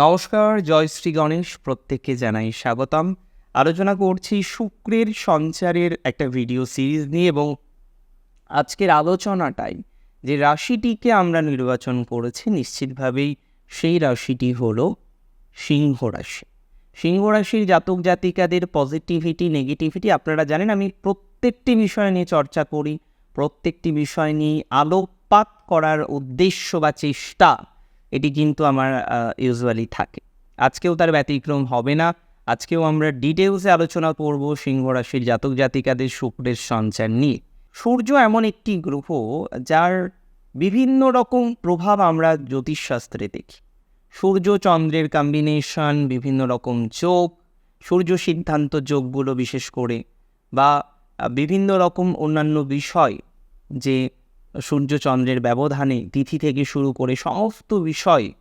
নমস্কার, জয় শ্রী গণেশ। প্রত্যেককে জানাই স্বাগতম। আলোচনা করছি শুক্রের সঞ্চারের একটা ভিডিও সিরিজ নিয়ে এবং আজকের আলোচনাটাই যে রাশিটিকে আমরা নির্বাচন করেছি, নিশ্চিতভাবেই সেই রাশিটি হলো সিংহ রাশি। সিংহ রাশির জাতক জাতিকাদের পজিটিভিটি নেগেটিভিটি আপনারা জানেন আমি প্রত্যেকটি বিষয় নিয়ে চর্চা করি, প্রত্যেকটি বিষয় নিয়ে আলোকপাত করার উদ্দেশ্য বা চেষ্টা এটি কিন্তু আমার ইউজুয়ালি থাকে। আজকেও তার ব্যতিক্রম হবে না। আজকেও আমরা ডিটেলসে আলোচনা করব সিংহ রাশির জাতক জাতিকাদের শুক্রের সঞ্চার নিয়ে। সূর্য এমন একটি গ্রহ যার বিভিন্ন রকম প্রভাব আমরা জ্যোতিষশাস্ত্রে দেখি। সূর্য চন্দ্রের কম্বিনেশন বিভিন্ন রকম যোগ, সূর্য সিদ্ধান্ত যোগগুলো বিশেষ করে, বা বিভিন্ন রকম অন্যান্য বিষয় যে সূর্য চন্দ্রের ব্যবধানে তিথি থেকে শুরু করে সমস্ত বিষয়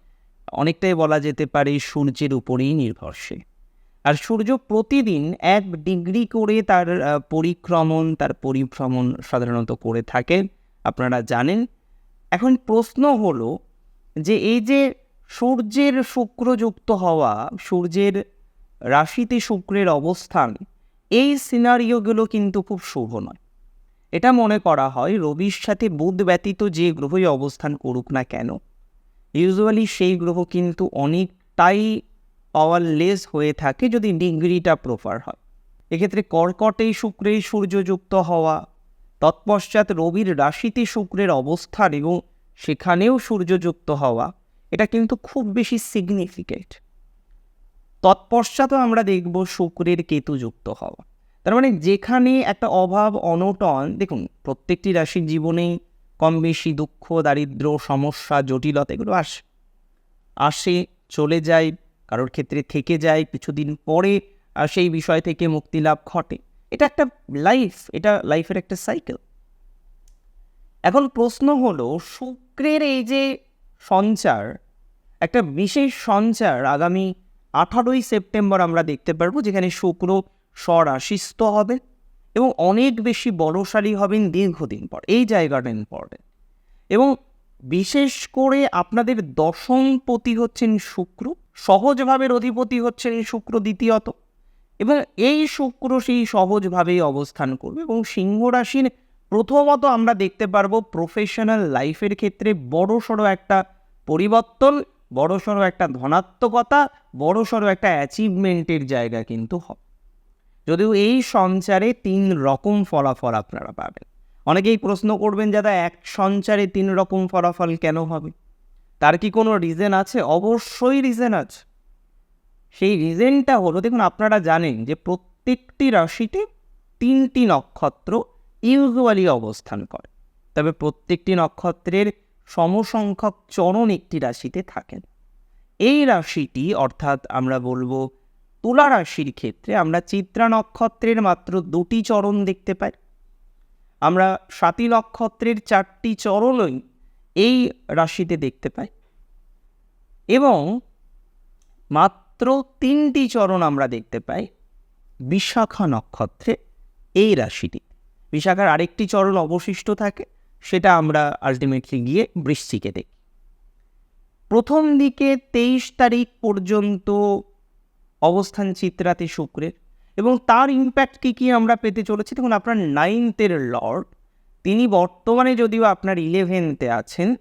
অনেকটাই বলা যেতে পারে সূর্যের উপরেই নির্ভরশীল। আর সূর্য প্রতিদিন এক ডিগ্রি করে তার পরিক্রমণ, তার পরিভ্রমণ সাধারণত করে থাকে। আপনারা জানেন। এখন প্রশ্ন হলো যে এই যে সূর্যের শুক্রযুক্ত হওয়া, সূর্যের রাশিতে শুক্রের অবস্থান, এই সিনারিওগুলো কিন্তু খুব শুভ নয়। এটা মনে করা হয় রবির সাথে বুধ ব্যতীত যে গ্রহই অবস্থান করুক না কেন। ইউজুয়ালি সেই গ্রহ কিন্তু অনেকটাই পাওয়ারলেস হয়ে থাকে যদি ডিগ্রিটা প্রপার হয়। এক্ষেত্রে কর্কটেই শুক্রেই সূর্যযুক্ত হওয়া, তৎপশ্চাৎ রবির রাশিতে শুক্রের অবস্থান এবং সেখানেও সূর্যযুক্ত হওয়া, এটা কিন্তু খুব বেশি সিগনিফিকেন্ট তৎপশ্চাৎও আমরা দেখব শুক্রের কেতুযুক্ত হওয়া। তার মানে যেখানে একটা অভাব অনটন, দেখুন, প্রত্যেকটি রাশির জীবনেই কম বেশি দুঃখ, দারিদ্র, সমস্যা, জটিলতা এগুলো আসে আসে, চলে যায়, কারোর ক্ষেত্রে থেকে যায়, কিছুদিন পরে সেই বিষয় থেকে মুক্তি লাভ ঘটে। এটা একটা লাইফ এটা লাইফের একটা সাইকেল এখন প্রশ্ন হলো, শুক্রের এই যে সঞ্চার, একটা বিশেষ সঞ্চার আগামী আঠারোই সেপ্টেম্বর আমরা দেখতে পারব, যেখানে শুক্র স্বরাশিস্থ হবেন এবং অনেক বেশি বড়শালী হবেন দীর্ঘদিন পর, এই জায়গাটা ইম্পর্টেন্ট এবং বিশেষ করে আপনাদের দশমপতি হচ্ছেন শুক্র, সহজভাবে অধিপতি হচ্ছেন এই শুক্র দ্বিতীয়ত এবং এই শুক্র সেই সহজভাবেই অবস্থান করবে এবং সিংহ রাশির প্রথমত আমরা দেখতে পারব প্রফেশনাল লাইফের ক্ষেত্রে বড়সড় একটা পরিবর্তন বড় বড়সড় একটা ধনাত্মকতা, বড়সড় একটা অ্যাচিভমেন্টের জায়গা কিন্তু হবে। যদিও এই সঞ্চারে তিন রকম ফলাফল আপনারা পাবেন। অনেকেই প্রশ্ন করবেন, দাদা, এক সঞ্চারে তিন রকম ফলাফল কেন হবে? তার কি কোনো রিজন আছে? অবশ্যই রিজন আছে। সেই রিজনটা হলো, দেখুন, আপনারা জানেন যে প্রত্যেকটি রাশিতে তিনটি নক্ষত্র ইউজুয়ালি অবস্থান করে। তবে প্রত্যেকটি নক্ষত্রের সমসংখ্যক চরণ একটি রাশিতে থাকেন। এই রাশিটি, অর্থাৎ আমরা বলব তুলা রাশির ক্ষেত্রে আমরা চিত্রা নক্ষত্রের মাত্র দুটি চরণ দেখতে পাই। আমরা সাতী নক্ষত্রের চারটি চরণই এই রাশিতে দেখতে পাই এবং মাত্র তিনটি চরণ আমরা দেখতে পাই বিশাখা নক্ষত্রে এই রাশিটি। বিশাখার আরেকটি চরণ অবশিষ্ট থাকে, সেটা আমরা আলটিমেটলি গিয়ে বৃশ্চিকে দেখি। প্রথম দিকে তেইশ তারিখ পর্যন্ত অবস্থান চিত্রাতে শুক্রের এবং তার ইম্প্যাক্ট কী কী আমরা পেতে চলেছি? দেখুন, আপনার নাইনথের লর্ড তিনি বর্তমানে যদিও আপনার ইলেভেনতে আছেন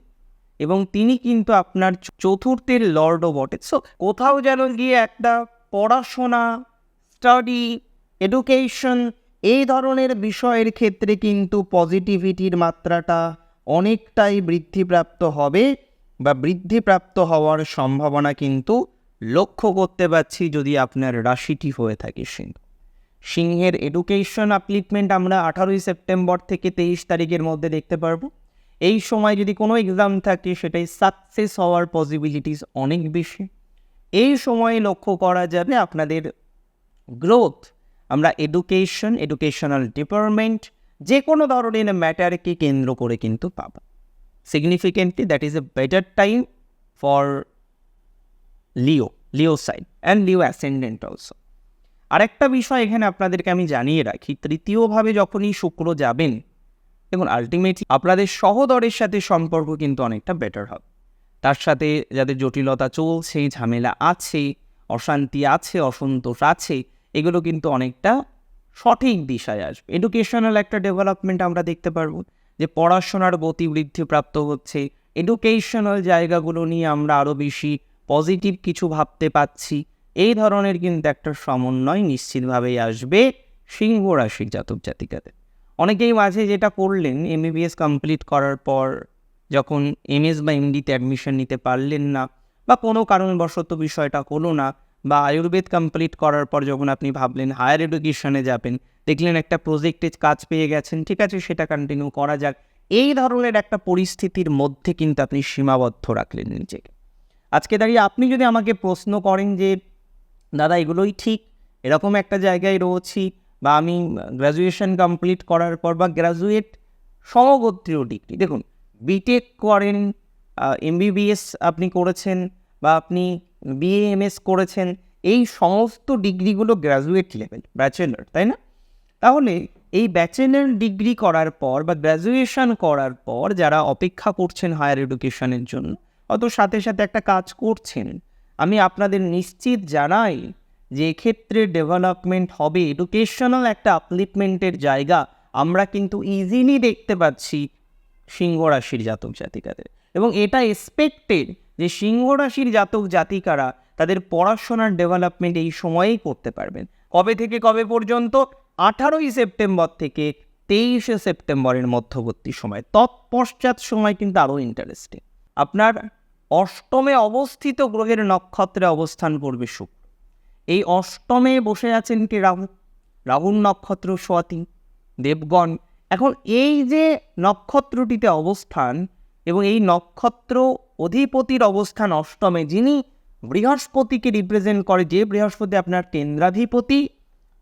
এবং তিনি কিন্তু আপনার চতুর্থের লর্ডও বটে। সো কোথাও যেন গিয়ে একটা পড়াশোনা স্টাডি এডুকেশন এই ধরনের বিষয়ের ক্ষেত্রে কিন্তু পজিটিভিটির মাত্রাটা অনেকটাই বৃদ্ধিপ্রাপ্ত হবে বা বৃদ্ধিপ্রাপ্ত হওয়ার সম্ভাবনা কিন্তু লক্ষ্য করতে পারছি যদি আপনার রাশিটি হয়ে থাকে সিংহ। সিংহের এডুকেশন আপলিটমেন্ট আমরা আঠারোই সেপ্টেম্বর থেকে তেইশ তারিখের মধ্যে দেখতে পারব। এই সময় যদি কোনো এক্সাম থাকে, সেটাই সাকসেস হওয়ার পসিবিলিটিস অনেক বেশি। এই সময়ে লক্ষ্য করা যাবে আপনাদের গ্রোথ আমরা এডুকেশন এডুকেশনাল ডিপার্টমেন্ট যে কোনো ধরনের ম্যাটারকে কেন্দ্র করে কিন্তু পাবো। Significantly that is a better time for Leo Leo side and Leo ascendant also আরেকটা বিষয় এখানে আপনাদেরকে আমি জানিয়ে রাখি, তৃতীয়ভাবে যখনই শুক্র যাবেন, দেখুন আলটিমেটলি আপনাদের সহদরের সাথে সম্পর্ক কিন্তু অনেকটা বেটার হবে। তার সাথে যাদের জটিলতা চলছে, ঝামেলা আছে, অশান্তি আছে, অসন্তোষ আছে, এগুলো কিন্তু অনেকটা সঠিক দিশায় আসবে। এডুকেশনাল একটা ডেভেলপমেন্ট আমরা দেখতে পারব যে পড়াশোনার গতি বৃদ্ধি প্রাপ্ত হচ্ছে। এডুকেশনাল জায়গাগুলো নিয়ে আমরা আরও বেশি পজিটিভ কিছু ভাবতে পাচ্ছি এই ধরনের কিন্তু একটা সমন্বয় নিশ্চিতভাবেই আসবে সিংহ রাশির জাতক জাতিকাদের। অনেকেই মাঝে যেটা করলেন এমবিবিএস কমপ্লিট করার পর যখন এমএস বা এমডিতে অ্যাডমিশন নিতে পারলেন না বা কোনো কারণবশত বিষয়টা হলো না বা আয়ুর্বেদ কমপ্লিট করার পর যখন আপনি ভাবলেন হায়ার এডুকেশনে যাবেন, দেখলেন একটা প্রজেক্টে কাজ পেয়ে গেছেন, ঠিক আছে, সেটা কন্টিনিউ করা যাক। এই ধরনের একটা পরিস্থিতির মধ্যে কিন্তু আপনি সীমাবদ্ধ রাখলেন নিজেকে। আজকে দাঁড়িয়ে আপনি যদি আমাকে প্রশ্ন করেন যে, দাদা, এগুলোই ঠিক, এরকম একটা জায়গায় রয়েছি বা আমি গ্র্যাজুয়েশন কমপ্লিট করার পর বা গ্র্যাজুয়েট সমগোত্রীয় ডিগ্রি দেখুন বিটেক করেন এমবিবিএস আপনি করেছেন বা আপনি বিএএমএস করেছেন, এই সমস্ত ডিগ্রিগুলো গ্র্যাজুয়েট লেভেল ব্যাচেলার তাই না? তাহলে এই ব্যাচেলার ডিগ্রি করার পর বা গ্র্যাজুয়েশন করার পর যারা অপেক্ষা করছেন হায়ার এডুকেশনের জন্য অত সাথে সাথে একটা কাজ করছেন। আমি আপনাদের নিশ্চিত জানাই যে এক্ষেত্রে ডেভেলপমেন্ট হবে এডুকেশনাল একটা আপলিপমেন্টের জায়গা আমরা কিন্তু ইজিলি দেখতে পাচ্ছি সিংহ রাশির জাতক জাতিকাদের। এবং এটা এক্সপেক্টেড যে সিংহ রাশির জাতক জাতিকারা তাদের পড়াশোনার ডেভেলপমেন্ট এই সময়েই করতে পারবেন। কবে থেকে কবে পর্যন্ত? আঠারোই সেপ্টেম্বর থেকে তেইশে সেপ্টেম্বরের মধ্যবর্তী সময়। তৎপশ্চাৎ সময় কিন্তু আরও ইন্টারেস্টিং আপনার অষ্টমে অবস্থিত গ্রহের নক্ষত্রে অবস্থান করবে শুক্র। এই অষ্টমে বসে আছেন কি রাহু? রাহুর নক্ষত্র সোয়াতি, দেবগণ। এখন এই যে নক্ষত্রটিতে অবস্থান এবং এই নক্ষত্র অধিপতির অবস্থান অষ্টমে, যিনি বৃহস্পতিকে রিপ্রেজেন্ট করে, যে বৃহস্পতি আপনার কেন্দ্রাধিপতি,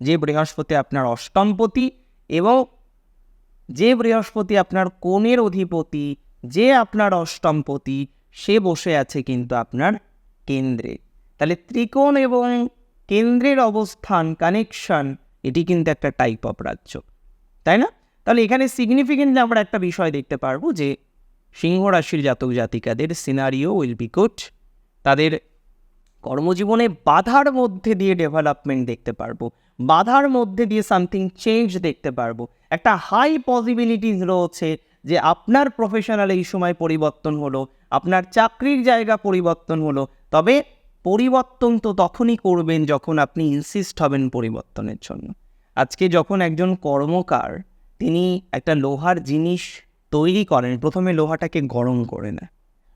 যে বৃহস্পতি আপনার অষ্টমপতি এবং যে বৃহস্পতি আপনার কোণের অধিপতি যে আপনার অষ্টমপতি সে বসে আছে কিন্তু আপনার কেন্দ্রে। তাহলে ত্রিকোণ এবং কেন্দ্রের অবস্থান কানেকশন এটি কিন্তু একটা টাইপ অফ রাজ্য। তাই না? তাহলে এখানে সিগনিফিকেন্টলি আমরা একটা বিষয় দেখতে পারব যে, সিংহ রাশির জাতক জাতিকাদের সিনারিও উইল বি গুড তাদের কর্মজীবনে বাধার মধ্যে দিয়ে ডেভেলপমেন্ট দেখতে পারব। বাধার মধ্যে দিয়ে সামথিং চেঞ্জ দেখতে পারব। একটা হাই পসিবিলিটিস রয়েছে যে আপনার প্রফেশনাল এই সময় পরিবর্তন হলো, আপনার চাকরির জায়গা পরিবর্তন হলো, তবে পরিবর্তন তো তখনই করবেন যখন আপনি ইনসিস্ট হবেন পরিবর্তনের জন্য। আজকে যখন একজন কর্মকার, তিনি একটা লোহার জিনিস তৈরি করেন, প্রথমে লোহাটাকে গরম করে নেয়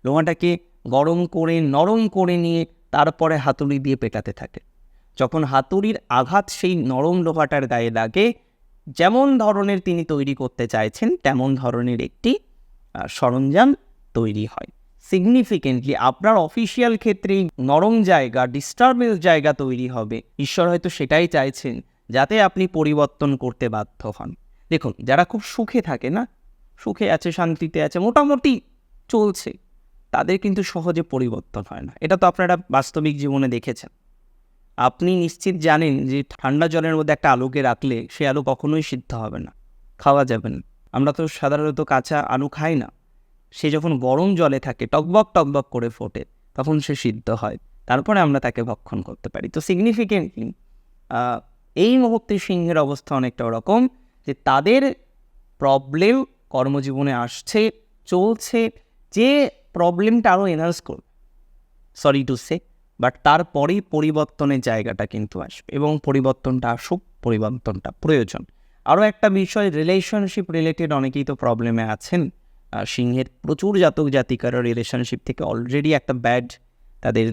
লোহাটাকে গরম করে, নরম করে নিয়ে তারপরে হাতুড়ি দিয়ে পেটাতে থাকে। যখন হাতুড়ির আঘাত সেই নরম লোহাটার গায়ে লাগে যেমন ধরনের তিনি তৈরি করতে চাইছেন, তেমন ধরনের একটি সরঞ্জাম তৈরি হয়। সিগনিফিকেন্টলি আপনার অফিসিয়াল ক্ষেত্রে নরম জায়গা ডিস্টারবেন্স জায়গা তৈরি হবে। ঈশ্বর হয়তো সেটাই চাইছেন যাতে আপনি পরিবর্তন করতে বাধ্য হন। দেখুন, যারা খুব সুখে থাকে না, সুখে আছে, শান্তিতে আছে, মোটামুটি চলছে, তাদের কিন্তু সহজে পরিবর্তন হয় না। এটা তো আপনারা বাস্তবিক জীবনে দেখেছেন। আপনি নিশ্চিত জানেন যে ঠান্ডা জলের মধ্যে একটা আলুকে রাখলে সে আলু কখনোই সিদ্ধ হবে না, খাওয়া যাবে না। আমরা তো সাধারণত কাঁচা আলু খাই না। সে যখন গরম জলে থাকে, টকবক টকবক করে ফোটে, তখন সে সিদ্ধ হয়। তারপরে আমরা তাকে ভক্ষণ করতে পারি। তো সিগনিফিকেন্টলি এই মুহূর্তে সিংহের অবস্থা অনেকটা ওরকম যে তাদের প্রবলেম কর্মজীবনে আসছে, চলছে, যে প্রবলেমটা আরও এনহান্স করবে। সরি টু সে বাট তারপরেই পরিবর্তনের জায়গাটা কিন্তু আসবে এবং পরিবর্তনটা আসুক, পরিবর্তনটা প্রয়োজন। আরও একটা বিষয় রিলেশনশিপ রিলেটেড অনেকেই তো প্রবলেমে আছেন। সিংহের প্রচুর জাতক জাতিকারা রিলেশনশিপ থেকে অলরেডি একটা ব্যাড তাদের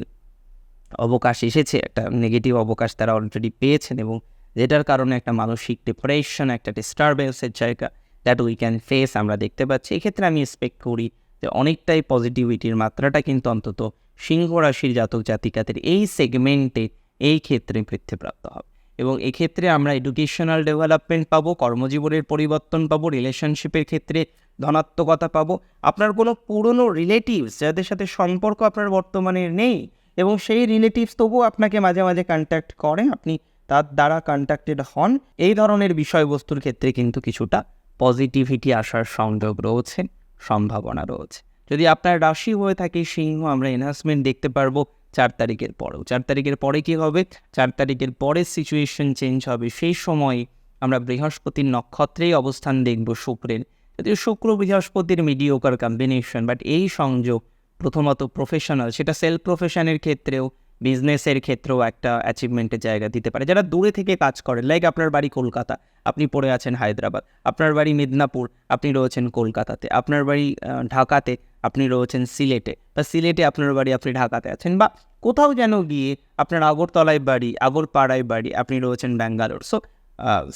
অবকাশ এসেছে, একটা নেগেটিভ অবকাশ তারা অলরেডি পেয়েছেন এবং যেটার কারণে একটা মানসিক ডিপ্রেশন একটা ডিস্টারবেন্সের জায়গা দ্যাট উই ক্যান ফেস আমরা দেখতে পাচ্ছি। এক্ষেত্রে আমি এক্সপেক্ট করি যে অনেকটাই পজিটিভিটির মাত্রাটা কিন্তু অন্তত সিংহ রাশির জাতক জাতিকাদের এই সেগমেন্টে এই ক্ষেত্রে বৃদ্ধিপ্রাপ্ত হবে। এবং এক্ষেত্রে আমরা এডুকেশনাল ডেভেলপমেন্ট পাবো, কর্মজীবনের পরিবর্তন পাবো রিলেশনশিপের ক্ষেত্রে ধনাত্মকতা পাবো। আপনার কোনো পুরনো রিলেটিভস যাদের সাথে সম্পর্ক আপনার বর্তমানে নেই এবং সেই রিলেটিভস তবুও আপনাকে মাঝে মাঝে কন্ট্যাক্ট করে আপনি তার দ্বারা কন্ট্যাক্টেড হন। এই ধরনের বিষয়বস্তুর ক্ষেত্রে কিন্তু কিছুটা পজিটিভিটি আসার সংযোগ রয়েছে, সম্ভাবনা রয়েছে। যদি আপনার রাশি হয়ে থাকে সিংহ, আমরা এনহান্সমেন্ট দেখতে পারব চার তারিখের পরেও। চার তারিখের পরে কি হবে? চার তারিখের পরে সিচুয়েশন চেঞ্জ হবে। সেই সময় আমরা বৃহস্পতির নক্ষত্রেই অবস্থান দেখব শুক্রের। যদিও শুক্র বৃহস্পতির মিডিওকার কম্বিনেশন বাট এই সংযোগ প্রথমত প্রফেশনাল সেটা সেলফ প্রফেশনের ক্ষেত্রেও বিজনেসের ক্ষেত্রেও একটা অ্যাচিভমেন্টের জায়গা দিতে পারে। যারা দূরে থেকে কাজ করেন লাইক আপনার বাড়ি কলকাতা, আপনি পড়ে আছেন হায়দ্রাবাদ, আপনার বাড়ি মেদিনীপুর, আপনি রয়েছেন কলকাতাতে, আপনার বাড়ি ঢাকাতে আপনি রয়েছেন সিলেটে। বা সিলেটে আপনার বাড়ি আপনি ঢাকাতে আছেন বা কোথাও যেন গিয়ে আপনার আগরতলায় বাড়ি, আগরপাড়ায় বাড়ি আপনি রয়েছেন ব্যাঙ্গালোর। সো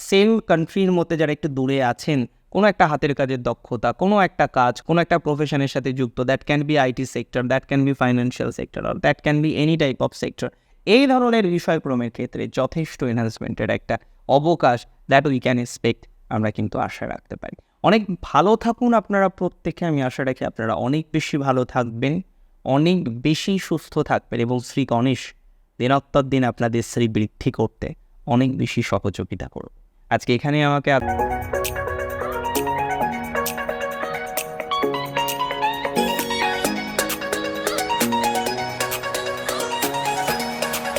সেম কান্ট্রির মধ্যে যারা একটু দূরে আছেন, কোনো একটা হাতের কাজের দক্ষতা, কোনো একটা কাজ, কোনো একটা প্রফেশনের সাথে যুক্ত that can be IT sector that can be financial sector R that can be any type of sector এই ধরনের বিষয়ক্রমের ক্ষেত্রে যথেষ্ট এনহান্সমেন্টের একটা অবকাশ দ্যাট উই ক্যান এক্সপেক্ট আমরা কিন্তু আশা রাখতে পারি। অনেক ভালো থাকুন আপনারা প্রত্যেকে, আমি আশা রাখি আপনারা অনেক বেশি ভালো থাকবেন, অনেক বেশি সুস্থ থাকবেন এবং শ্রী গণেশ দিনত্তর দিন আপনাদের শ্রী বৃদ্ধি করতে অনেক বেশি সহযোগিতা করবে আজকে এখানে আমাকে